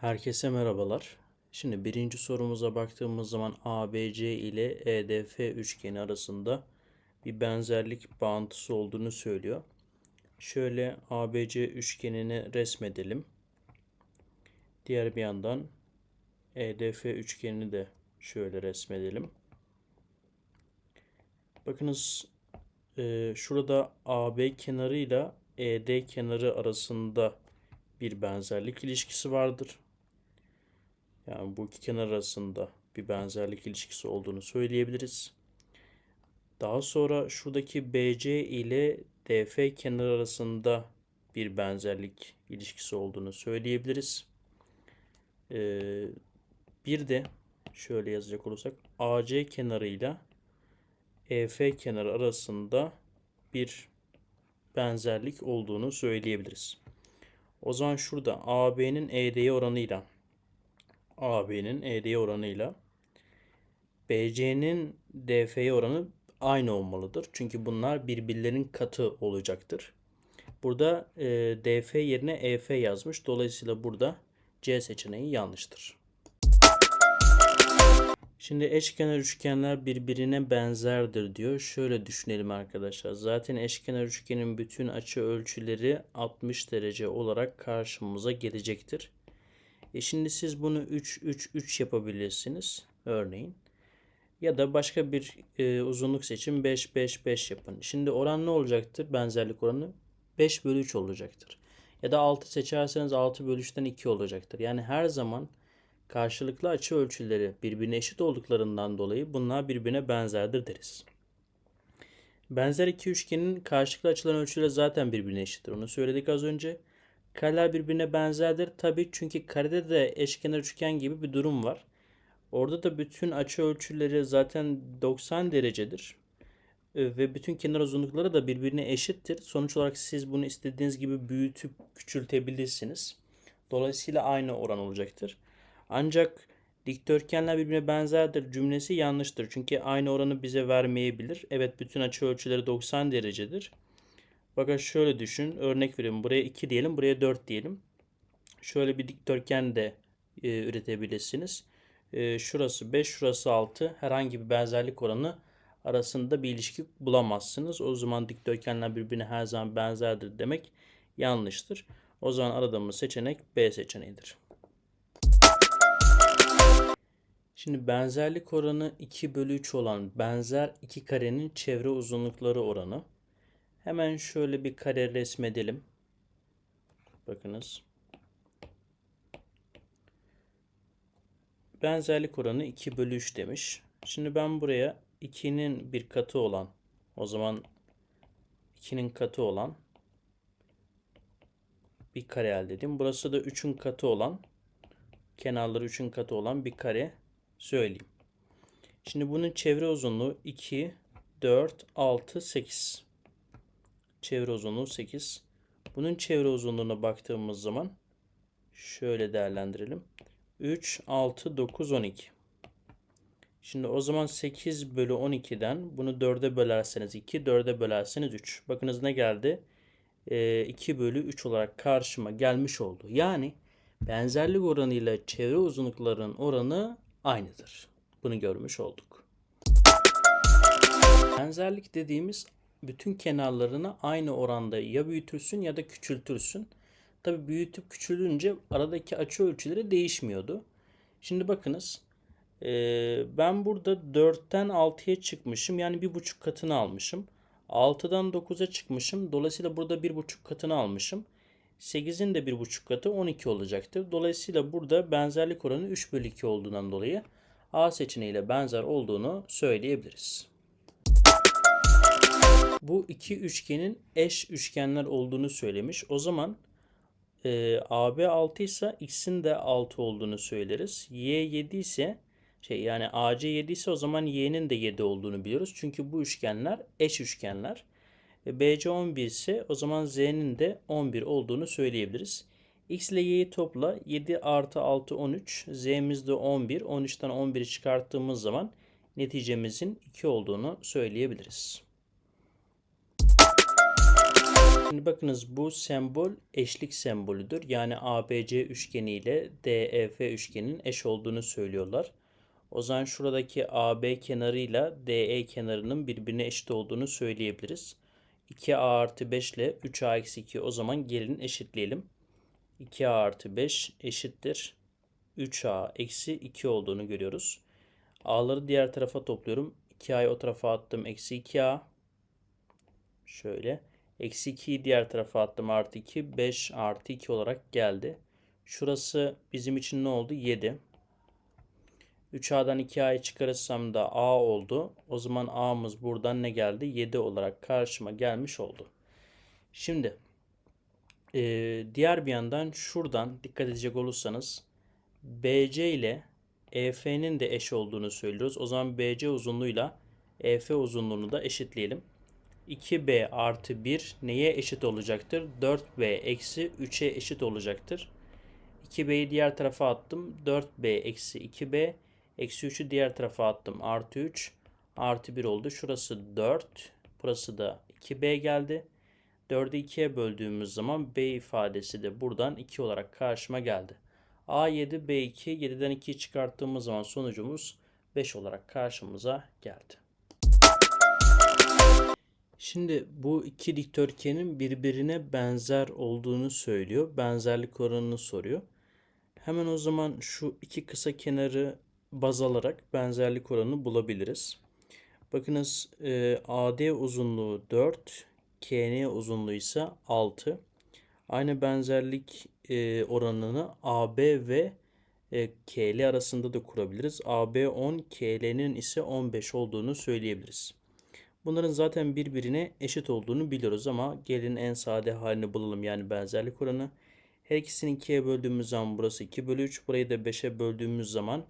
Herkese merhabalar. Şimdi birinci sorumuza baktığımız zaman ABC ile EDF üçgeni arasında bir benzerlik bağıntısı olduğunu söylüyor. Şöyle ABC üçgenini resmedelim. Diğer bir yandan EDF üçgenini de şöyle resmedelim. Bakınız e, şurada AB kenarıyla ED kenarı arasında bir benzerlik ilişkisi vardır. Yani bu iki kenar arasında bir benzerlik ilişkisi olduğunu söyleyebiliriz. Daha sonra şuradaki BC ile DF kenarı arasında bir benzerlik ilişkisi olduğunu söyleyebiliriz. Ee, bir de şöyle yazacak olursak AC kenarıyla EF kenarı arasında bir benzerlik olduğunu söyleyebiliriz. O zaman şurada AB'nin ED'ye oranıyla AB'nin ED'ye oranıyla BC'nin DF'ye oranı aynı olmalıdır. Çünkü bunlar birbirlerinin katı olacaktır. Burada e, DF yerine EF yazmış. Dolayısıyla burada C seçeneği yanlıştır. Şimdi eşkenar üçgenler birbirine benzerdir diyor. Şöyle düşünelim arkadaşlar. Zaten eşkenar üçgenin bütün açı ölçüleri 60 derece olarak karşımıza gelecektir. E şimdi siz bunu 3 3 3 yapabilirsiniz örneğin. Ya da başka bir e, uzunluk seçin 5 5 5 yapın. Şimdi oran ne olacaktır? Benzerlik oranı 5 bölü 3 olacaktır. Ya da 6 seçerseniz 6 bölü 3'ten 2 olacaktır. Yani her zaman karşılıklı açı ölçüleri birbirine eşit olduklarından dolayı bunlar birbirine benzerdir deriz. Benzer iki üçgenin karşılıklı açılan ölçüleri zaten birbirine eşittir. Onu söyledik az önce. Kareler birbirine benzerdir. Tabii çünkü karede de eşkenar üçgen gibi bir durum var. Orada da bütün açı ölçüleri zaten 90 derecedir. Ee, ve bütün kenar uzunlukları da birbirine eşittir. Sonuç olarak siz bunu istediğiniz gibi büyütüp küçültebilirsiniz. Dolayısıyla aynı oran olacaktır. Ancak dikdörtgenler birbirine benzerdir cümlesi yanlıştır. Çünkü aynı oranı bize vermeyebilir. Evet bütün açı ölçüleri 90 derecedir. Fakat şöyle düşün. Örnek vereyim. Buraya 2 diyelim. Buraya 4 diyelim. Şöyle bir dikdörtgen de e, üretebilirsiniz. E, şurası 5, şurası 6. Herhangi bir benzerlik oranı arasında bir ilişki bulamazsınız. O zaman dikdörtgenler birbirine her zaman benzerdir demek yanlıştır. O zaman aradığımız seçenek B seçeneğidir. Şimdi benzerlik oranı 2 bölü 3 olan benzer iki karenin çevre uzunlukları oranı. Hemen şöyle bir kare resmedelim. Bakınız. Benzerlik oranı 2 bölü 3 demiş. Şimdi ben buraya 2'nin bir katı olan o zaman 2'nin katı olan bir kare elde edeyim. Burası da 3'ün katı olan kenarları 3'ün katı olan bir kare söyleyeyim. Şimdi bunun çevre uzunluğu 2, 4, 6, 8. Çevre uzunluğu 8. Bunun çevre uzunluğuna baktığımız zaman şöyle değerlendirelim. 3, 6, 9, 12. Şimdi o zaman 8 bölü 12'den bunu 4'e bölerseniz 2, 4'e bölerseniz 3. Bakınız ne geldi? Ee, 2 bölü 3 olarak karşıma gelmiş oldu. Yani benzerlik oranıyla çevre uzunluklarının oranı aynıdır. Bunu görmüş olduk. Benzerlik dediğimiz bütün kenarlarını aynı oranda ya büyütürsün ya da küçültürsün. Tabi büyütüp küçülünce aradaki açı ölçüleri değişmiyordu. Şimdi bakınız ben burada 4'ten 6'ya çıkmışım yani bir buçuk katını almışım. 6'dan 9'a çıkmışım. Dolayısıyla burada bir buçuk katını almışım. 8'in de 1,5 katı 12 olacaktır. Dolayısıyla burada benzerlik oranı 3 bölü 2 olduğundan dolayı A seçeneğiyle benzer olduğunu söyleyebiliriz. Bu iki üçgenin eş üçgenler olduğunu söylemiş. O zaman e, AB 6 ise X'in de 6 olduğunu söyleriz. Y 7 ise şey yani AC 7 ise o zaman Y'nin de 7 olduğunu biliyoruz. Çünkü bu üçgenler eş üçgenler. BC 11 ise o zaman Z'nin de 11 olduğunu söyleyebiliriz. X ile Y'yi topla 7 artı 6 13. Z'miz de 11. 13'ten 11'i çıkarttığımız zaman neticemizin 2 olduğunu söyleyebiliriz. Şimdi bakınız bu sembol eşlik sembolüdür. Yani ABC üçgeni ile DEF üçgeninin eş olduğunu söylüyorlar. O zaman şuradaki AB kenarıyla DE kenarının birbirine eşit olduğunu söyleyebiliriz. 2A artı 5 ile 3A eksi 2 o zaman gelin eşitleyelim. 2A artı 5 eşittir. 3A eksi 2 olduğunu görüyoruz. A'ları diğer tarafa topluyorum. 2A'yı o tarafa attım. Eksi 2A. Şöyle. Eksi 2'yi diğer tarafa attım. Artı 2. 5 artı 2 olarak geldi. Şurası bizim için ne oldu? 7. 3A'dan 2A'yı çıkarırsam da A oldu. O zaman A'mız buradan ne geldi? 7 olarak karşıma gelmiş oldu. Şimdi e, diğer bir yandan şuradan dikkat edecek olursanız BC ile EF'nin de eş olduğunu söylüyoruz. O zaman BC uzunluğuyla EF uzunluğunu da eşitleyelim. 2B artı 1 neye eşit olacaktır? 4B eksi 3'e eşit olacaktır. 2B'yi diğer tarafa attım. 4B eksi 2B eksi 3'ü diğer tarafa attım. Artı 3 artı 1 oldu. Şurası 4. Burası da 2B geldi. 4'ü 2'ye böldüğümüz zaman B ifadesi de buradan 2 olarak karşıma geldi. A7, B2, 7'den 2'yi çıkarttığımız zaman sonucumuz 5 olarak karşımıza geldi. Şimdi bu iki dikdörtgenin birbirine benzer olduğunu söylüyor. Benzerlik oranını soruyor. Hemen o zaman şu iki kısa kenarı baz alarak benzerlik oranını bulabiliriz. Bakınız e, AD uzunluğu 4, KN uzunluğu ise 6. Aynı benzerlik e, oranını AB ve e, KL arasında da kurabiliriz. AB 10, KL'nin ise 15 olduğunu söyleyebiliriz. Bunların zaten birbirine eşit olduğunu biliyoruz ama gelin en sade halini bulalım yani benzerlik oranı. Her ikisini 2'ye böldüğümüz zaman burası 2 bölü 3. Burayı da 5'e böldüğümüz zaman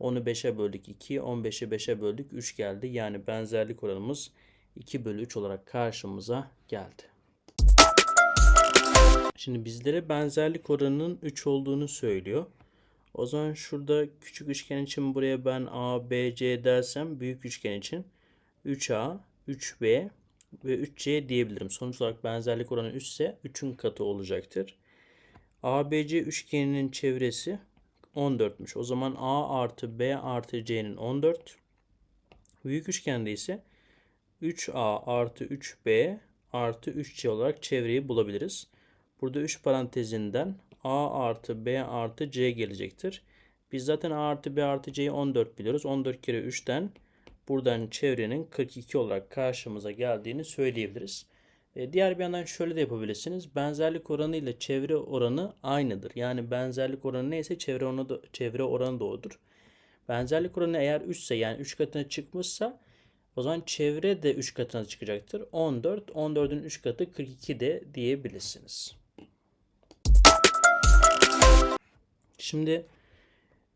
10'u 5'e böldük 2, 15'i 5'e böldük 3 geldi. Yani benzerlik oranımız 2 bölü 3 olarak karşımıza geldi. Şimdi bizlere benzerlik oranının 3 olduğunu söylüyor. O zaman şurada küçük üçgen için buraya ben A, B, C dersem büyük üçgen için 3A, 3B ve 3C diyebilirim. Sonuç olarak benzerlik oranı 3 ise 3'ün katı olacaktır. ABC üçgeninin çevresi 14'müş. O zaman A artı B artı C'nin 14. Büyük üçgende ise 3A artı 3B artı 3C olarak çevreyi bulabiliriz. Burada 3 parantezinden A artı B artı C gelecektir. Biz zaten A artı B artı C'yi 14 biliyoruz. 14 kere 3'ten buradan çevrenin 42 olarak karşımıza geldiğini söyleyebiliriz. E, diğer bir yandan şöyle de yapabilirsiniz. Benzerlik oranı ile çevre oranı aynıdır. Yani benzerlik oranı neyse çevre oranı da, çevre oranı da odur. Benzerlik oranı eğer 3 ise yani 3 katına çıkmışsa o zaman çevre de 3 katına çıkacaktır. 14, 14'ün 3 katı 42 de diyebilirsiniz. Şimdi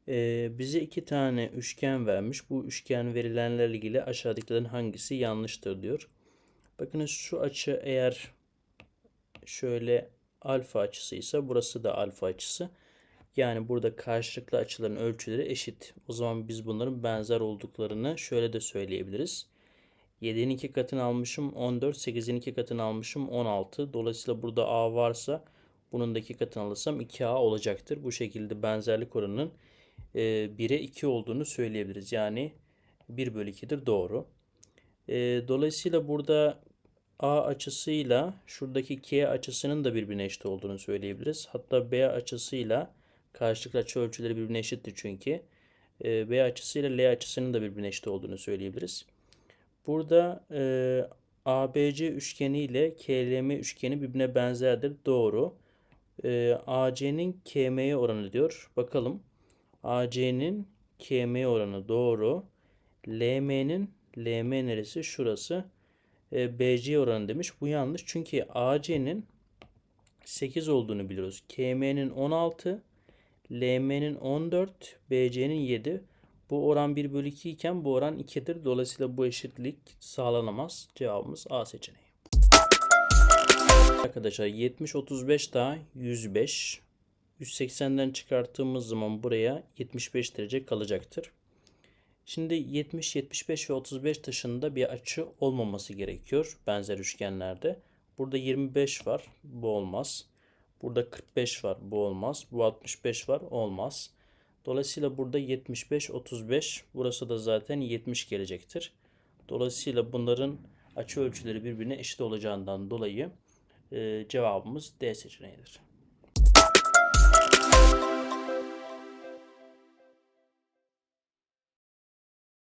e, bize iki tane üçgen vermiş. Bu üçgen verilenlerle ilgili aşağıdakilerin hangisi yanlıştır diyor. Bakınız şu açı eğer şöyle alfa açısıysa burası da alfa açısı. Yani burada karşılıklı açıların ölçüleri eşit. O zaman biz bunların benzer olduklarını şöyle de söyleyebiliriz. 7'nin 2 katını almışım 14, 8'in 2 katını almışım 16. Dolayısıyla burada A varsa bunun da 2 katını alırsam 2A olacaktır. Bu şekilde benzerlik oranının 1'e 2 olduğunu söyleyebiliriz. Yani 1 bölü 2'dir doğru. Dolayısıyla burada A açısıyla şuradaki K açısının da birbirine eşit olduğunu söyleyebiliriz. Hatta B açısıyla karşılıklı açı ölçüleri birbirine eşittir çünkü. B açısıyla L açısının da birbirine eşit olduğunu söyleyebiliriz. Burada e, ABC üçgeni ile KLM üçgeni birbirine benzerdir. Doğru. E, AC'nin KM'ye oranı diyor. Bakalım. AC'nin KM'ye oranı doğru. LM'nin LM neresi? Şurası. E, BC oranı demiş. Bu yanlış. Çünkü AC'nin 8 olduğunu biliyoruz. KM'nin 16. LM'nin 14. BC'nin 7. Bu oran 1 bölü 2 iken bu oran 2'dir. Dolayısıyla bu eşitlik sağlanamaz. Cevabımız A seçeneği. Arkadaşlar 70 35 daha 105. 180'den çıkarttığımız zaman buraya 75 derece kalacaktır. Şimdi 70, 75 ve 35 dışında bir açı olmaması gerekiyor benzer üçgenlerde. Burada 25 var. Bu olmaz. Burada 45 var. Bu olmaz. Bu 65 var. Olmaz. Dolayısıyla burada 75, 35. Burası da zaten 70 gelecektir. Dolayısıyla bunların açı ölçüleri birbirine eşit olacağından dolayı e, cevabımız D seçeneğidir.